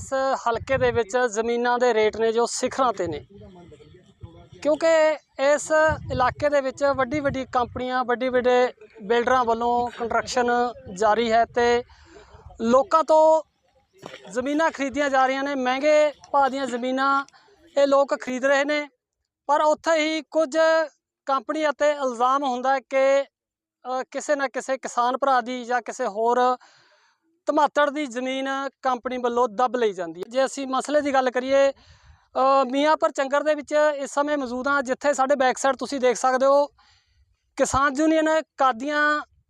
ਇਸ ਹਲਕੇ ਦੇ ਵਿੱਚ ਜ਼ਮੀਨਾਂ ਦੇ ਰੇਟ ਨੇ ਜੋ ਸਿਖਰਾਂ ਤੇ ਨੇ। ਕਿਉਂਕਿ ਇਸ ਇਲਾਕੇ ਦੇ ਵਿੱਚ ਵੱਡੀ ਵੱਡੀ ਕੰਪਨੀਆਂ ਵੱਡੀ ਵੱਡੇ ਬਿਲਡਰਾਂ ਵੱਲੋਂ ਕੰਸਟਰਕਸ਼ਨ ਜਾਰੀ ਹੈ ਤੇ ਲੋਕਾਂ ਤੋਂ ਜ਼ਮੀਨਾਂ ਖਰੀਦੀਆਂ ਜਾ ਰਹੀਆਂ ਨੇ। ਮਹਿੰਗੇ ਭਾਅ ਦੀਆਂ ਜ਼ਮੀਨਾਂ ਇਹ ਲੋਕ ਖਰੀਦ ਰਹੇ ਨੇ। ਪਰ ਉੱਥੇ ਹੀ ਕੁਝ ਕੰਪਨੀ ਅਤੇ ਇਲਜ਼ਾਮ ਹੁੰਦਾ ਕਿ ਕਿਸੇ ਨਾ ਕਿਸੇ ਕਿਸਾਨ ਭਰਾ ਦੀ ਜਾਂ ਕਿਸੇ ਹੋਰ ਧਮਾਤੜ ਦੀ ਜ਼ਮੀਨ ਕੰਪਨੀ ਵੱਲੋਂ ਦੱਬ ਲਈ ਜਾਂਦੀ ਹੈ। ਜੇ ਅਸੀਂ ਮਸਲੇ ਦੀ ਗੱਲ ਕਰੀਏ ਅ, ਮੀਆਂਪੁਰ ਚੰਗਰ ਦੇ ਵਿੱਚ ਇਸ ਸਮੇਂ ਮੌਜੂਦ ਹਾਂ ਜਿੱਥੇ ਸਾਡੇ ਬੈਕ ਸਾਈਡ ਤੁਸੀਂ ਦੇਖ ਸਕਦੇ ਹੋ ਕਿਸਾਨ ਯੂਨੀਅਨ ਕਾਦੀਆਂ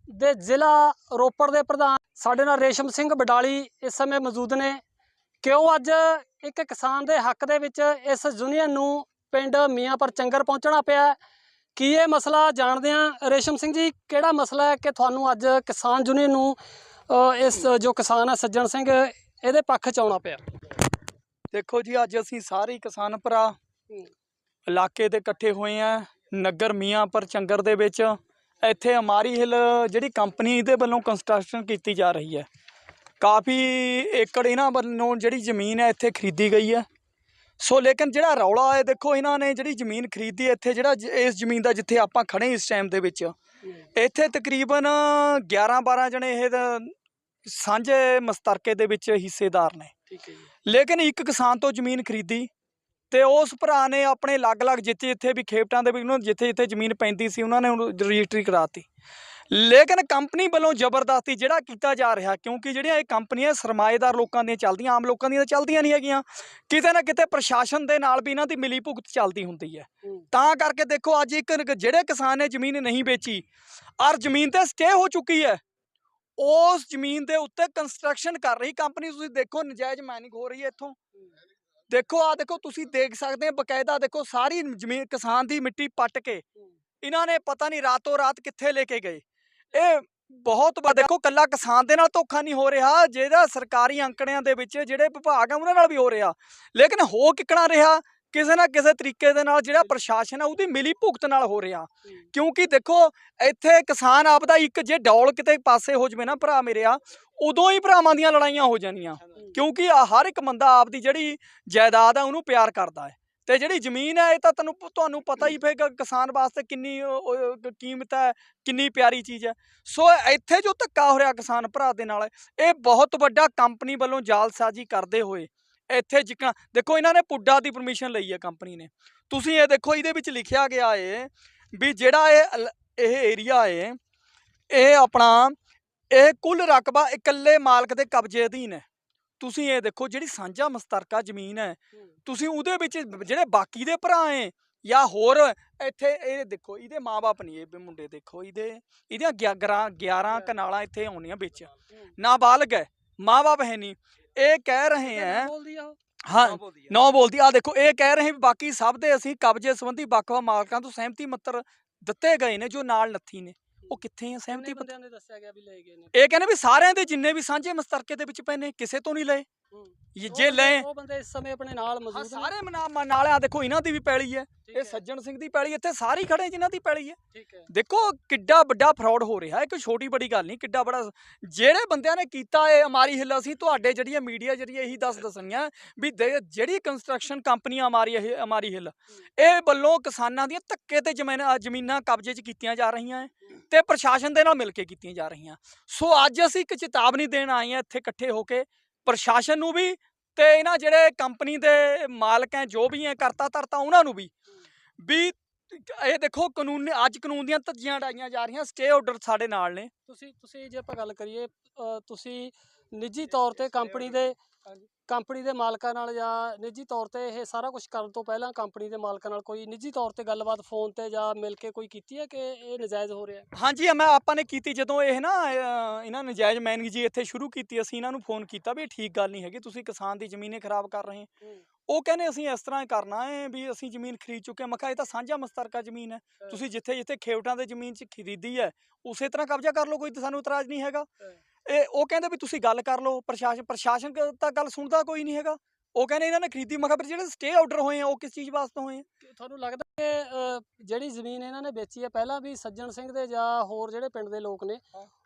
ਦੇ ਜ਼ਿਲ੍ਹਾ ਰੋਪੜ ਦੇ ਪ੍ਰਧਾਨ ਸਾਡੇ ਨਾਲ ਰੇਸ਼ਮ ਸਿੰਘ ਬਡਾਲੀ ਇਸ ਸਮੇਂ ਮੌਜੂਦ ਨੇ। ਕਿਉਂ ਅੱਜ ਇੱਕ ਕਿਸਾਨ ਦੇ ਹੱਕ ਦੇ ਵਿੱਚ ਇਸ ਯੂਨੀਅਨ ਨੂੰ ਪਿੰਡ ਮੀਆਂਪੁਰ ਚੰਗਰ ਪਹੁੰਚਣਾ ਪਿਆ ਕੀ ਇਹ ਮਸਲਾ ਜਾਣਦੇ ਆ ਰੇਸ਼ਮ ਸਿੰਘ ਜੀ ਕਿਹੜਾ ਮਸਲਾ ਹੈ ਕਿ ਤੁਹਾਨੂੰ ਅੱਜ ਕਿਸਾਨ ਯੂਨੀਅਨ ਨੂੰ ਇਸ ਜੋ ਕਿਸਾਨ ਹੈ ਸੱਜਣ ਸਿੰਘ ਇਹਦੇ ਪੱਖ ਚ ਆਉਣਾ ਪਿਆ। ਦੇਖੋ ਜੀ ਅੱਜ ਅਸੀਂ ਸਾਰੇ ਕਿਸਾਨ ਭਰਾ ਇਲਾਕੇ ਦੇ ਇਕੱਠੇ ਹੋਏ ਆ ਨਗਰ ਮੀਆਂਪੁਰ ਚੰਗਰ ਦੇ ਵਿੱਚ। ਇੱਥੇ ਅਮਾਰੀ ਹਿੱਲ ਜਿਹੜੀ ਕੰਪਨੀ ਦੇ ਵੱਲੋਂ ਕੰਸਟਰਕਸ਼ਨ ਕੀਤੀ ਜਾ ਰਹੀ ਹੈ। ਕਾਫੀ ਏਕੜ ਇਹਨਾਂ ਵੱਲੋਂ ਜਿਹੜੀ ਜ਼ਮੀਨ ਹੈ ਇੱਥੇ ਖਰੀਦੀ ਗਈ ਹੈ। ਸੋ ਲੇਕਿਨ ਜਿਹੜਾ ਰੌਲਾ ਹੈ ਦੇਖੋ ਇਹਨਾਂ ਨੇ ਜਿਹੜੀ ਜ਼ਮੀਨ ਖਰੀਦੀ ਇੱਥੇ ਜਿਹੜਾ ਇਸ ਜ਼ਮੀਨ ਦਾ ਜਿੱਥੇ ਆਪਾਂ ਖੜੇ ਇਸ ਟਾਈਮ ਦੇ ਵਿੱਚ ਇੱਥੇ ਤਕਰੀਬਨ 11 12 ਜਣੇ ਇਹ ਸਾਂਝੇ ਮਸਤਰਕੇ ਦੇ ਵਿੱਚ ਹਿੱਸੇਦਾਰ ਨੇ। ਠੀਕ ਹੈ ਜੀ। ਲੇਕਿਨ ਇੱਕ ਕਿਸਾਨ ਤੋਂ ਜ਼ਮੀਨ ਖਰੀਦੀ ਤੇ ਉਸ ਭਰਾ ਨੇ ਆਪਣੇ ਅਲੱਗ-ਅਲੱਗ ਜਿੱਥੇ ਜਿੱਥੇ ਵੀ ਖੇਪਟਾਂ ਦੇ ਵਿੱਚ ਉਹਨੂੰ ਜਿੱਥੇ ਜਿੱਥੇ ਜ਼ਮੀਨ ਪੈਂਦੀ ਸੀ ਉਹਨਾਂ ਨੇ ਰਜਿਸਟਰੀ ਕਰਾਤੀ ਲੇਕਿਨ ਕੰਪਨੀ ਵੱਲੋਂ ਜ਼ਬਰਦਸਤੀ ਜਿਹੜਾ ਕੀਤਾ ਜਾ ਰਿਹਾ ਕਿਉਂਕਿ ਜਿਹੜੀਆਂ ਇਹ ਕੰਪਨੀਆਂ ਸਰਮਾਏਦਾਰ ਲੋਕਾਂ ਦੀਆਂ ਚੱਲਦੀਆਂ ਆਮ ਲੋਕਾਂ ਦੀਆਂ ਚੱਲਦੀਆਂ ਨਹੀਂ ਹੈਗੀਆਂ ਕਿਤੇ ਨਾ ਕਿਤੇ ਪ੍ਰਸ਼ਾਸਨ ਦੇ ਨਾਲ ਵੀ ਇਹਨਾਂ ਦੀ ਮਿਲੀ ਭੁਗਤ ਚੱਲਦੀ ਹੁੰਦੀ ਹੈ। ਹੂੰ। ਤਾਂ ਕਰਕੇ ਦੇਖੋ ਅੱਜ ਇੱਕ ਜਿਹੜੇ ਕਿਸਾਨ ਨੇ ਜ਼ਮੀਨ ਨਹੀਂ ਵੇਚੀ ਔਰ ਜ਼ਮੀਨ ਤੇ ਸਟੇ ਹੋ ਚੁੱਕੀ ਹੈ ਉਸ ਜ਼ਮੀਨ ਦੇ ਉੱਤੇ ਕੰਸਟਰਕਸ਼ਨ ਕਰ ਰਹੀ ਕੰਪਨੀ ਤੁਸੀਂ ਦੇਖੋ ਨਜਾਇਜ਼ ਮਾਈਨਿੰਗ ਹੋ ਰਹੀ ਹੈ ਇੱਥੋਂ। ਦੇਖੋ ਆ ਦੇਖੋ, ਤੁਸੀਂ ਦੇਖ ਸਕਦੇ ਹੋ ਬਕਾਇਦਾ ਦੇਖੋ, ਸਾਰੀ ਜ਼ਮੀਨ ਕਿਸਾਨ ਦੀ ਮਿੱਟੀ ਪੱਟ ਕੇ ਇਹਨਾਂ ਨੇ ਪਤਾ ਨਹੀਂ ਰਾਤੋਂ ਰਾਤ ਕਿੱਥੇ ਲੈ ਕੇ ਗਏ। ਇਹ ਬਹੁਤ ਵੱਡਾ ਦੇਖੋ ਕੱਲਾ ਕਿਸਾਨ ਦੇ ਨਾਲ ਧੋਖਾ ਨਹੀਂ ਹੋ ਰਿਹਾ ਜਿਹੜਾ ਸਰਕਾਰੀ ਅੰਕੜਿਆਂ ਦੇ ਵਿੱਚ ਜਿਹੜੇ ਵਿਭਾਗ ਆ, ਉਹਨਾਂ ਨਾਲ ਵੀ ਹੋ ਰਿਹਾ। ਲੇਕਿਨ ਹੋ ਕਿਕਣਾ ਰਿਹਾ? ਕਿਸੇ ਨਾ ਕਿਸੇ ਤਰੀਕੇ ਦੇ ਨਾਲ ਜਿਹੜਾ ਪ੍ਰਸ਼ਾਸਨ ਆ ਉਹਦੀ ਮਿਲੀ ਭੁਗਤ ਨਾਲ ਹੋ ਰਿਹਾ। ਕਿਉਂਕਿ ਦੇਖੋ ਇੱਥੇ ਕਿਸਾਨ ਆਪਦਾ ਇੱਕ ਜੇ ਡੌਲ ਕਿਤੇ ਪਾਸੇ ਹੋ ਜਵੇ ਨਾ ਭਰਾ ਮੇਰੇ ਆ ਉਦੋਂ ਹੀ ਭਰਾਵਾਂ ਦੀਆਂ ਲੜਾਈਆਂ ਹੋ ਜਾਣੀਆਂ। ਕਿਉਂਕਿ ਆ ਹਰ ਇੱਕ ਬੰਦਾ ਆਪਦੀ ਜਿਹੜੀ ਜਾਇਦਾਦ ਆ ਉਹਨੂੰ ਪਿਆਰ ਕਰਦਾ ਹੈ। ਤੇ ਜਿਹੜੀ ਜ਼ਮੀਨ ਹੈ ਇਹ ਤਾਂ ਤੈਨੂੰ ਤੁਹਾਨੂੰ ਪਤਾ ਹੀ ਫਿਰ ਕਿਸਾਨ ਵਾਸਤੇ ਕਿੰਨੀ ਕੀਮਤ ਹੈ ਕਿੰਨੀ ਪਿਆਰੀ ਚੀਜ਼ ਹੈ। ਸੋ ਇੱਥੇ ਜੋ ਧੱਕਾ ਹੋ ਰਿਹਾ ਕਿਸਾਨ ਭਰਾ ਦੇ ਨਾਲ ਇਹ ਬਹੁਤ ਵੱਡਾ ਕੰਪਨੀ ਵੱਲੋਂ ਜਾਲਸਾਜ਼ੀ ਕਰਦੇ ਹੋਏ ਇੱਥੇ ਜਿੱਕਣਾ ਦੇਖੋ ਇਹਨਾਂ ਨੇ ਪੁੱਡਾ ਦੀ ਪਰਮਿਸ਼ਨ ਲਈ ਹੈ ਕੰਪਨੀ ਨੇ। ਤੁਸੀਂ ਇਹ ਦੇਖੋ ਇਹਦੇ ਵਿੱਚ ਲਿਖਿਆ ਗਿਆ ਏ ਵੀ ਜਿਹੜਾ ਇਹ ਇਹ ਏਰੀਆ ਏ ਇਹ ਆਪਣਾ ਇਹ ਕੁੱਲ ਰਕਬਾ ਇਕੱਲੇ ਮਾਲਕ ਦੇ ਕਬਜ਼ੇ ਅਧੀਨ ਹੈ। ਤੁਸੀਂ ਇਹ ਦੇਖੋ ਜਿਹੜੀ ਸਾਂਝਾ ਮਸਤਰਕਾ ਜ਼ਮੀਨ ਹੈ ਤੁਸੀਂ ਉਹਦੇ ਵਿੱਚ ਜਿਹੜੇ ਬਾਕੀ ਦੇ ਭਰਾ ਏ ਜਾਂ ਹੋਰ ਇੱਥੇ ਇਹ ਦੇਖੋ ਇਹਦੇ ਮਾਪੇ ਨਹੀਂ ਇਹ ਮੁੰਡੇ ਦੇਖੋ ਇਹਦੇ ਇਹਦੀਆਂ 11 11 ਕਨਾਲਾਂ ਇੱਥੇ ਆਉਣੀਆਂ ਵਿੱਚ। ਨਾਬਾਲਗ ਹੈ ਮਾਪੇ ਹੈ ਨਹੀਂ। ਇਹ ਕਹਿ ਰਹੇ ਹੈ ਹਾਂ ਨੌ ਬੋਲਦੀ ਆ। ਦੇਖੋ ਇਹ ਕਹਿ ਰਹੇ ਵੀ ਬਾਕੀ ਸਭ ਦੇ ਅਸੀਂ ਕਬਜ਼ੇ ਸੰਬੰਧੀ ਵੱਖ-ਵੱਖ ਮਾਲਕਾਂ ਤੋਂ ਸਹਿਮਤੀ ਪੱਤਰ ਦਿੱਤੇ ਗਏ ਨੇ ਜੋ ਨਾਲ ਨੱਥੀ ਨੇ। ਉਹ ਕਿੱਥੇ ਆ? ਸਹਿਮਤੀ ਪੱਤਰ ਇਹ ਕਹਿੰਦੇ ਵੀ ਸਾਰਿਆਂ ਦੇ ਜਿੰਨੇ ਵੀ ਸਾਂਝੇ ਮਸਤਰਕੇ ਦੇ ਵਿੱਚ ਪਏ ਨੇ ਕਿਸੇ ਤੋਂ ਨਹੀਂ ਲਏ। ਇਹ ਜੇ ਲਏ ਉਹ ਬੰਦੇ ਇਸ ਸਮੇਂ ਆਪਣੇ ਨਾਲ ਮੌਜੂਦ ਨੇ। ਸਾਰੇ ਮਨਾ ਨਾਲ ਆ ਦੇਖੋ ਇਹਨਾਂ ਦੀ ਵੀ ਪੈਲੀ ਹੈ। ਇਹ ਸੱਜਣ ਸਿੰਘ ਦੀ ਪੈਲੀ ਇੱਥੇ ਸਾਰੇ ਖੜੇ ਜਿਨ੍ਹਾਂ ਦੀ ਪੈਲੀ ਹੈ। ਠੀਕ ਹੈ। ਦੇਖੋ ਕਿੱਡਾ ਵੱਡਾ ਫਰਾਡ ਹੋ ਰਿਹਾ ਹੈ ਕੋਈ ਛੋਟੀ ਬੜੀ ਗੱਲ ਨਹੀਂ ਕਿੱਡਾ ਬੜਾ ਜਿਹੜੇ ਬੰਦਿਆਂ ਨੇ ਕੀਤਾ ਇਹ ਅਮਾਰੀ ਹਿੱਲ ਅਸੀਂ ਤੁਹਾਡੇ ਜਿਹੜੀਆਂ ਮੀਡੀਆ ਜਰੀਏ ਇਹੀ ਦੱਸ ਦਸਣੀਆਂ ਵੀ ਜਿਹੜੀ ਕੰਸਟਰਕਸ਼ਨ ਕੰਪਨੀਆਂ ਅਮਾਰੀ ਇਹ ਅਮਾਰੀ ਹਿੱਲ ਇਹ ਵੱਲੋਂ ਕਿਸਾਨਾਂ ਦੀਆਂ ਧੱਕੇ ਤੇ ਜ਼ਮੀਨਾਂ ਜ਼ਮੀਨਾਂ ਕਬਜ਼ੇ 'ਚ ਕੀਤੀਆਂ ਜਾ ਰਹੀਆਂ ਹੈ। ਤੇ ਪ੍ਰਸ਼ਾਸਨ ਦੇ ਨਾਲ ਮਿਲ ਕੇ ਕੀਤੀਆਂ ਜਾ ਰਹੀਆਂ। ਸੋ ਅੱਜ ਅਸੀਂ ਇੱਕ ਚੇਤਾਵਨੀ ਦੇਣ ਆਏ ਹਾਂ ਇੱਥੇ ਇਕੱਠੇ ਹੋ ਕੇ ਪ੍ਰਸ਼ਾਸਨ ਨੂੰ ਵੀ ਤੇ ਇਹਨਾਂ ਜਿਹੜੇ ਕੰਪਨੀ ਦੇ ਮਾਲਕ ਹੈ ਜੋ ਵੀ ਹੈ ਕਰਤਾ ਧਰਤਾ ਉਹਨਾਂ ਨੂੰ ਵੀ। ਵੀ ਇਹ ਦੇਖੋ ਕਾਨੂੰਨ ਨੇ ਅੱਜ ਕਾਨੂੰਨ ਦੀਆਂ ਧੱਜੀਆਂ ਡਾਈਆਂ ਜਾ ਰਹੀਆਂ ਸਟੇ ਆਰਡਰ ਸਾਡੇ ਨਾਲ ਨੇ। ਤੁਸੀਂ ਤੁਸੀਂ ਜੇ ਆਪਾਂ ਗੱਲ ਕਰੀਏ ਤੁਸੀਂ ਨਿੱਜੀ ਤੌਰ ਤੇ ਕੰਪਨੀ ਦੇ ਕੰਪਨੀ ਦੇ ਮਾਲਕਾਂ ਨਾਲ ਜਾਂ ਨਿੱਜੀ ਤੌਰ ਤੇ ਇਹ ਸਾਰਾ ਕੁਝ ਕਰਨ ਤੋਂ ਪਹਿਲਾਂ ਕੰਪਨੀ ਦੇ ਮਾਲਕਾਂ ਨਾਲ ਕੋਈ ਨਿੱਜੀ ਤੌਰ ਤੇ ਗੱਲਬਾਤ ਫੋਨ ਤੇ ਜਾਂ ਮਿਲ ਕੇ ਕੋਈ ਕੀਤੀ ਹੈ ਕਿ ਇਹ ਨਜਾਇਜ਼ ਹੋ ਰਿਹਾ ਹੈ? ਹਾਂਜੀ ਮੈਂ ਆਪਾਂ ਨੇ ਕੀਤੀ ਜਦੋਂ ਇਹ ਨਾ ਅਹ, ਇਹਨਾਂ ਨਜਾਇਜ਼ ਮੈਨਿੰਗ ਜੀ ਇੱਥੇ ਸ਼ੁਰੂ ਕੀਤੀ ਅਸੀਂ ਇਹਨਾਂ ਨੂੰ ਫੋਨ ਕੀਤਾ ਵੀ ਇਹ ਠੀਕ ਗੱਲ ਨਹੀਂ ਹੈਗੀ ਤੁਸੀਂ ਕਿਸਾਨ ਦੀ ਜ਼ਮੀਨੇ ਖਰਾਬ ਕਰ ਰਹੇ ਹੋ। ਉਹ ਕਹਿੰਦੇ ਅਸੀਂ ਇਸ ਤਰ੍ਹਾਂ ਕਰਨਾ ਹੈ ਵੀ ਅਸੀਂ ਜ਼ਮੀਨ ਖਰੀਦ ਚੁੱਕੇ ਹਾਂ। ਮੈਂ ਕਿਹਾ ਇਹ ਤਾਂ ਸਾਂਝਾ ਮਸਤਰਕਾ ਜ਼ਮੀਨ ਹੈ। ਤੁਸੀਂ ਜਿੱਥੇ ਜਿੱਥੇ ਖੇਵਟਾਂ ਦੇ ਜ਼ਮੀਨ 'ਚ ਖਰੀਦੀ ਹੈ ਉਸੇ ਤਰ੍ਹਾਂ ਕਬਜ਼ਾ ਕਰ ਲਓ ਕੋਈ ਸਾਨੂੰ ਇਤਰਾਜ਼ ਨਹੀਂ ਹੈਗਾ। ਇਹ ਉਹ ਕਹਿੰਦੇ ਵੀ ਤੁਸੀਂ ਗੱਲ ਕਰ ਲਓ ਪ੍ਰਸ਼ਾਸਨ ਪ੍ਰਸ਼ਾਸਨ ਤਾਂ ਗੱਲ ਸੁਣਦਾ ਕੋਈ ਨਹੀਂ ਹੈਗਾ। ਉਹ ਕਹਿੰਦੇ ਇਹਨਾਂ ਨੇ ਖਰੀਦੀ ਮੈਂ ਕਿਹਾ ਪਰ ਜਿਹੜੇ ਸਟੇ ਆਰਡਰ ਹੋਏ ਆ ਉਹ ਕਿਸ ਚੀਜ਼ ਵਾਸਤੇ ਹੋਏ ਆ? ਤੁਹਾਨੂੰ ਲੱਗਦਾ ਕਿ ਜਿਹੜੀ ਜ਼ਮੀਨ ਇਹਨਾਂ ਨੇ ਵੇਚੀ ਹੈ ਪਹਿਲਾਂ ਵੀ ਸੱਜਣ ਸਿੰਘ ਦੇ ਜਾਂ ਹੋਰ ਜਿਹੜੇ ਪਿੰਡ ਦੇ ਲੋਕ ਨੇ।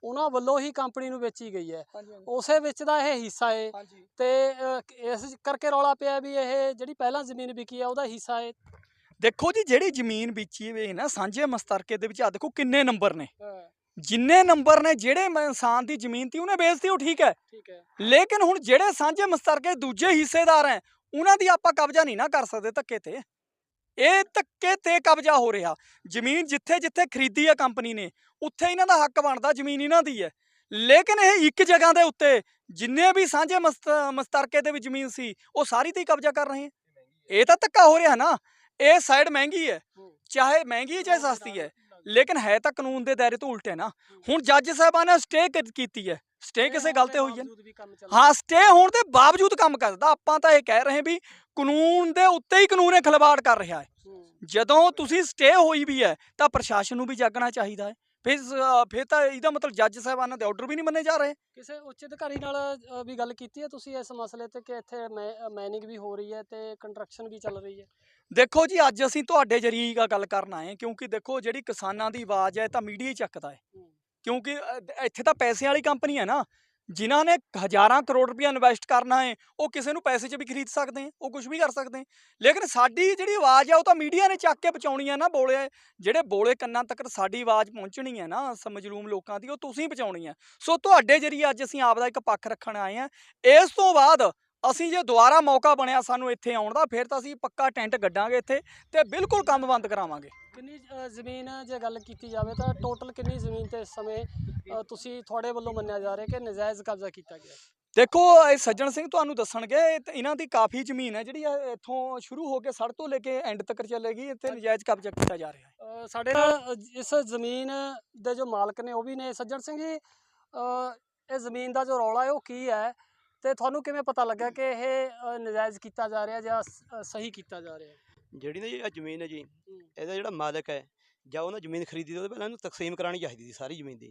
ਉਹਨਾਂ ਵੱਲੋਂ ਹੀ ਕੰਪਨੀ ਨੂੰ ਵੇਚੀ ਗਈ ਹੈ। ਉਸੇ ਵਿੱਚ ਦਾ ਇਹ ਹਿੱਸਾ ਹੈ ਤੇ ਇਸ ਕਰਕੇ ਰੌਲਾ ਪਿਆ ਵੀ ਇਹ ਜਿਹੜੀ ਪਹਿਲਾਂ ਜ਼ਮੀਨ ਵਿਕੀ ਹੈ ਉਹਦਾ ਹਿੱਸਾ ਹੈ ਦੇਖੋ ਜੀ ਜਿਹੜੀ ਜ਼ਮੀਨ ਵੇਚੀ ਹੋਈ ਹੈ ਨਾ ਸਾਂਝੇ ਮਸਤਰਕੇ ਦੇ ਵਿੱਚ ਆ ਦੇਖੋ ਕਿੰਨੇ ਨੰਬਰ ਨੇ। ਜਿੰਨੇ ਨੰਬਰ ਨੇ ਜਿਹੜੇ ਇਨਸਾਨ ਦੀ ਜ਼ਮੀਨ ਤੀ ਉਹਨੇ ਵੇਚਤੀ ਉਹ ਠੀਕ ਹੈ। ਠੀਕ ਹੈ। ਲੇਕਿਨ ਹੁਣ ਜਿਹੜੇ ਸਾਂਝੇ ਮਸਤਰਕੇ ਦੂਜੇ ਹਿੱਸੇਦਾਰ ਹੈ ਉਹਨਾਂ ਦੀ ਆਪਾਂ ਕਬਜ਼ਾ ਨਹੀਂ ਨਾ ਕਰ ਸਕਦੇ ਧੱਕੇ ਤੇ। ਇਹ ਧੱਕੇ ਤੇ ਕਬਜ਼ਾ ਹੋ ਰਿਹਾ। ਜ਼ਮੀਨ ਜਿੱਥੇ ਜਿੱਥੇ ਖਰੀਦੀ ਹੈ ਕੰਪਨੀ ਨੇ ਉੱਥੇ ਇਹਨਾਂ ਦਾ ਹੱਕ ਬਣਦਾ ਜ਼ਮੀਨ ਇਹਨਾਂ ਦੀ ਹੈ। ਲੇਕਿਨ ਇਹ ਇੱਕ ਜਗ੍ਹਾ ਦੇ ਉੱਤੇ ਜਿੰਨੇ ਵੀ ਸਾਂਝੇ ਮਸਤ ਮਸਤਰਕੇ ਦੇ ਵਿੱਚ ਜ਼ਮੀਨ ਸੀ ਉਹ ਸਾਰੀ ਤੇ ਕਬਜ਼ਾ ਕਰ ਰਹੇ ਇਹ ਤਾਂ ਧੱਕਾ ਹੋ ਰਿਹਾ ਨਾ। ਇਹ ਸਾਈਡ ਮਹਿੰਗੀ ਹੈ। ਚਾਹੇ ਮਹਿੰਗੀ ਹੈ ਚਾਹੇ ਸਸਤੀ ਹੈ। ਲੇਕਿਨ ਹੈ ਤਾਂ ਕਾਨੂੰਨ ਦੇ ਦਾਇਰੇ ਤੋਂ ਉਲਟ ਹੈ ਨਾ। ਹੁਣ ਜੱਜ ਸਾਹਿਬਾਨ ਨੇ ਸਟੇ ਕੀਤੀ ਹੈ। ਸਟੇ ਕਿਸੇ ਗੱਲ ਤੇ ਹੋਈ ਹੈ ਹਾਂ ਸਟੇ ਹੋਣ ਦੇ ਬਾਵਜੂਦ ਕੰਮ ਕਰਦਾ। ਆਪਾਂ ਤਾਂ ਇਹ ਕਹਿ ਰਹੇ ਵੀ ਕਾਨੂੰਨ ਦੇ ਉੱਤੇ ਹੀ ਕਾਨੂੰਨ ਖਿਲਵਾੜ ਕਰ ਰਿਹਾ ਹੈ। ਜਦੋਂ ਤੁਸੀਂ ਸਟੇ ਹੋਈ ਵੀ ਹੈ ਤਾਂ ਪ੍ਰਸ਼ਾਸਨ ਨੂੰ ਵੀ ਜਾਗਣਾ ਚਾਹੀਦਾ ਹੈ। ਫਿਰ ਫਿਰ ਤਾਂ ਇਹਦਾ ਮਤਲਬ ਜੱਜ ਸਾਹਿਬਾਨਾਂ ਦੇ ਆਰਡਰ ਵੀ ਨਹੀਂ ਮੰਨੇ ਜਾ ਰਹੇ। ਕਿਸੇ ਉੱਚ ਅਧਿਕਾਰੀ ਨਾਲ ਵੀ ਗੱਲ ਕੀਤੀ ਹੈ ਤੁਸੀਂ ਇਸ ਮਸਲੇ ਤੇ ਕਿ ਇੱਥੇ ਮਾਈਨਿੰਗ ਵੀ ਹੋ ਰਹੀ ਹੈ ਤੇ ਕੰਸਟਰਕਸ਼ਨ ਵੀ ਚੱਲ ਰਹੀ ਹੈ? ਦੇਖੋ ਜੀ ਅੱਜ ਅਸੀਂ ਤੁਹਾਡੇ ਜਰੀਏ ਹੀ ਗੱਲ ਕਰਨ ਆਏ ਕਿਉਂਕਿ ਦੇਖੋ ਜਿਹੜੀ ਕਿਸਾਨਾਂ ਦੀ ਆਵਾਜ਼ ਹੈ ਤਾਂ ਮੀਡੀਆ ਹੀ ਚੱਕਦਾ ਹੈ। ਕਿਉਂਕਿ ਇੱਥੇ ਤਾਂ ਪੈਸੇ ਵਾਲੀ ਕੰਪਨੀ ਹੈ ਨਾ ਜਿਨ੍ਹਾਂ ਨੇ ਹਜ਼ਾਰਾਂ ਕਰੋੜ ਰੁਪਇਆ ਇਨਵੈਸਟ ਕਰਨਾ ਹੈ ਉਹ ਕਿਸੇ ਨੂੰ ਪੈਸੇ 'ਚ ਵੀ ਖਰੀਦ ਸਕਦੇ ਹੈ ਉਹ ਕੁਝ ਵੀ ਕਰ ਸਕਦੇ ਹੈ। ਲੇਕਿਨ ਸਾਡੀ ਜਿਹੜੀ ਆਵਾਜ਼ ਹੈ ਉਹ ਤਾਂ ਮੀਡੀਆ ਨੇ ਚੱਕ ਕੇ ਪਹੁੰਚਾਉਣੀ ਹੈ ਨਾ ਬੋਲੇ ਜਿਹੜੇ ਬੋਲੇ ਕੰਨਾਂ ਤੱਕ ਸਾਡੀ ਆਵਾਜ਼ ਪਹੁੰਚਣੀ ਹੈ ਨਾ ਸ- ਮਜਲੂਮ ਲੋਕਾਂ ਦੀ ਉਹ ਤੁਸੀਂ ਪਹੁੰਚਾਉਣੀ ਹੈ। ਸੋ ਤੁਹਾਡੇ ਜਰੀਏ ਅੱਜ ਅਸੀਂ ਆਪ ਦਾ ਇੱਕ ਪੱਖ ਰੱਖਣ ਆਏ ਹਾਂ। ਇਸ ਤੋਂ ਬਾਅਦ ਅਸੀਂ ਜੇ ਦੁਬਾਰਾ ਮੌਕਾ ਬਣਿਆ ਸਾਨੂੰ ਇੱਥੇ ਆਉਣ ਦਾ ਫਿਰ ਤਾਂ ਅਸੀਂ ਪੱਕਾ ਟੈਂਟ ਗੱਡਾਂਗੇ ਇੱਥੇ ਤੇ ਬਿਲਕੁਲ ਕੰਮ ਬੰਦ ਕਰਾਵਾਂਗੇ। ਕਿੰਨੀ ਜ਼ਮੀਨ ਜੇ ਗੱਲ ਕੀਤੀ ਜਾਵੇ ਤਾਂ ਟੋਟਲ ਕਿੰਨੀ ਜ਼ਮੀਨ ਤੇ ਇਸ ਸਮੇਂ ਤੁਸੀਂ ਤੁਹਾਡੇ ਵੱਲੋਂ ਮੰਨਿਆ ਜਾ ਰਿਹਾ ਕਿ ਨਜਾਇਜ਼ ਕਬਜ਼ਾ ਕੀਤਾ ਗਿਆ? ਦੇਖੋ ਇਹ ਸੱਜਣ ਸਿੰਘ ਤੁਹਾਨੂੰ ਦੱਸਣਗੇ ਇਹਨਾਂ ਦੀ ਕਾਫੀ ਜ਼ਮੀਨ ਹੈ ਜਿਹੜੀ ਇੱਥੋਂ ਸ਼ੁਰੂ ਹੋ ਕੇ ਸੜਕ ਤੋਂ ਲੈ ਕੇ ਐਂਡ ਤੱਕ ਚੱਲੇਗੀ ਇੱਥੇ ਨਜਾਇਜ਼ ਕਬਜ਼ਾ ਕੀਤਾ ਜਾ ਰਿਹਾ ਹੈ। ਸਾਡੇ ਨਾਲ ਇਸ ਜ਼ਮੀਨ ਦੇ ਜੋ ਮਾਲਕ ਨੇ ਉਹ ਵੀ ਨੇ। ਸੱਜਣ ਸਿੰਘ ਜੀ ਇਹ ਜ਼ਮੀਨ ਦਾ ਜੋ ਰੌਲਾ ਹੈ ਉਹ ਕੀ ਹੈ? ਤੇ ਤੁਹਾਨੂੰ ਕਿਵੇਂ ਪਤਾ ਲੱਗਾ ਕਿ ਇਹ ਅ, ਨਜਾਇਜ਼ ਕੀਤਾ ਜਾ ਰਿਹਾ ਜਾਂ ਸ- ਅ, ਸਹੀ ਕੀਤਾ ਜਾ ਰਿਹਾ? ਜਿਹੜੀ ਨਾ ਜੀ ਇਹ ਜ਼ਮੀਨ ਹੈ ਜੀ। ਇਹਦਾ ਜਿਹੜਾ ਮਾਲਕ ਹੈ ਜਾਂ ਉਹਨਾਂ ਜ਼ਮੀਨ ਖਰੀਦੀ ਤੇ ਪਹਿਲਾਂ ਇਹਨੂੰ ਤਕਸੀਮ ਕਰਾਣੀ ਚਾਹੀਦੀ ਸੀ ਸਾਰੀ ਜ਼ਮੀਨ ਦੀ।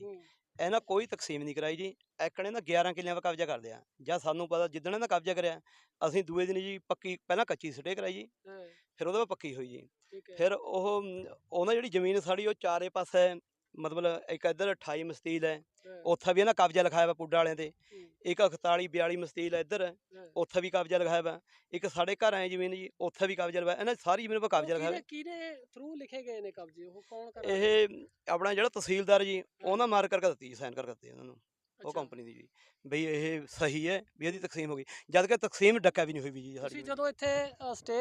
ਇਹਨਾਂ ਕੋਈ ਤਕਸੀਮ ਨਹੀਂ ਕਰਾਈ ਜੀ ਐਕਣੇ ਨਾ 11 ਕਿੱਲਿਆਂ 'ਤੇ ਕਬਜ਼ਾ ਕਰ ਲਿਆ ਜਾਂ ਸਾਨੂੰ ਪਤਾ ਜਿੱਦਣ ਇਹਨਾਂ ਕਬਜ਼ਾ ਕਰਿਆ ਅਸੀਂ ਦੂਏ ਦਿਨ ਜੀ ਪੱਕੀ ਪਹਿਲਾਂ ਕੱਚੀ ਸਟੇ ਕਰਾਈ ਜੀ ਫਿਰ ਉਹਦੇ ਬਾਅਦ ਪੱਕੀ ਹੋਈ ਜੀ। ਠੀਕ ਹੈ। ਫਿਰ ਉਹ ਮ, ਉਹਨਾਂ ਜਿਹੜੀ ਜ਼ਮੀਨ ਸਾਡੀ ਉਹ ਚਾਰੇ ਪਾਸੇ ਮਤਲਬ ਇੱਕ ਇੱਧਰ 28 ਮਸਤੀਲ ਹੈ ਉੱਥੇ ਵੀ ਇਹਨਾਂ ਕਬਜ਼ਾ ਲਿਖਾਇਆ ਵਾ ਪੁੱਡਾ ਵਾਲਿਆਂ ਤੇ। ਇੱਕ 41 42 ਮਸਤੀਲ ਹੈ ਇੱਧਰ। ਉੱਥੇ ਵੀ ਕਬਜ਼ਾ ਲਿਖਾਇਆ ਵਾ। ਇੱਕ ਸਾਡੇ ਘਰ ਆਏ ਜ਼ਮੀਨ ਜੀ ਉੱਥੇ ਵੀ ਕਬਜ਼ਾ ਲਵਾਇਆ ਇਹਨਾਂ ਸਾਰੀ ਜ਼ਮੀਨ 'ਤੇ ਕਬਜ਼ਾ ਲਿਖਾਇਆ। ਕਿਹਦੇ ਥਰੂ ਲਿਖੇ ਗਏ ਨੇ ਕਬਜ਼ੇ? ਉਹ ਕੌਣ ਕਰ ਇਹ ਆਪਣਾ ਜਿਹੜਾ ਤਹਿਸੀਲਦਾਰ ਜੀ ਉਹਨਾਂ ਮਾਰ ਕਰਕੇ ਦਿੱਤੀ ਸਾਈਨ ਕਰਕੇ ਦਿੱਤੀ ਉਹਨਾਂ ਨੂੰ। ਉਹ। ਕੰਪਨੀ ਦੀ ਜੀ। ਬਈ ਇਹ ਸਹੀ ਹੈ ਵੀ ਇਹਦੀ ਤਕਸੀਮ ਹੋ ਗਈ। ਜਦ ਕਿ ਤਕਸੀਮ ਡੱਕਾ ਵੀ ਨਹੀਂ ਹੋਈ ਵੀ ਜੀ ਸਾਡੀ ਤੁਸੀਂ ਜਦੋਂ ਇੱਥੇ ਸਟੇ